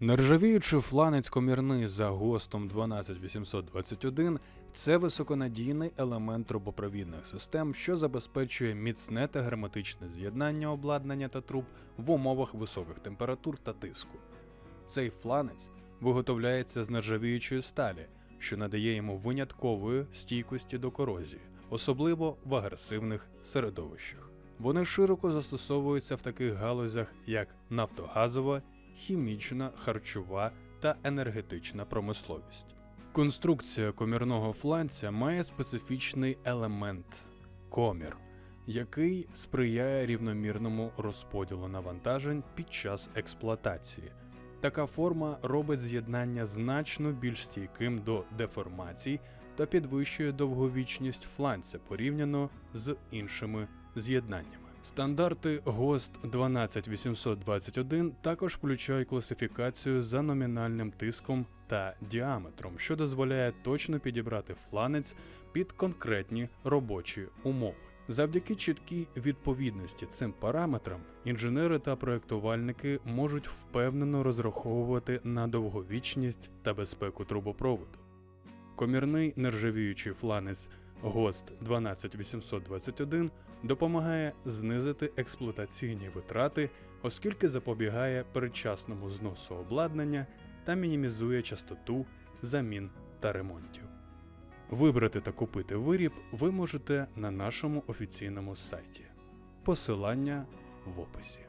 Нержавіючий фланець комірний за ГОСТом 12821 це високонадійний елемент трубопровідних систем, що забезпечує міцне та герметичне з'єднання обладнання та труб в умовах високих температур та тиску. Цей фланець виготовляється з нержавіючої сталі, що надає йому виняткової стійкості до корозії, особливо в агресивних середовищах. Вони широко застосовуються в таких галузях, як нафтогазова, хімічна, харчова та енергетична промисловість. Конструкція комірного фланця має специфічний елемент комір, який сприяє рівномірному розподілу навантажень під час експлуатації. Така форма робить з'єднання значно більш стійким до деформацій та підвищує довговічність фланця порівняно з іншими з'єднаннями. Стандарти ГОСТ 12821 також включають класифікацію за номінальним тиском та діаметром, що дозволяє точно підібрати фланець під конкретні робочі умови. Завдяки чіткій відповідності цим параметрам інженери та проєктувальники можуть впевнено розраховувати на довговічність та безпеку трубопроводу. Комірний нержавіючий фланець ГОСТ 12821 допомагає знизити експлуатаційні витрати, оскільки запобігає передчасному зносу обладнання та мінімізує частоту замін та ремонтів. Вибрати та купити виріб ви можете на нашому офіційному сайті. Посилання в описі.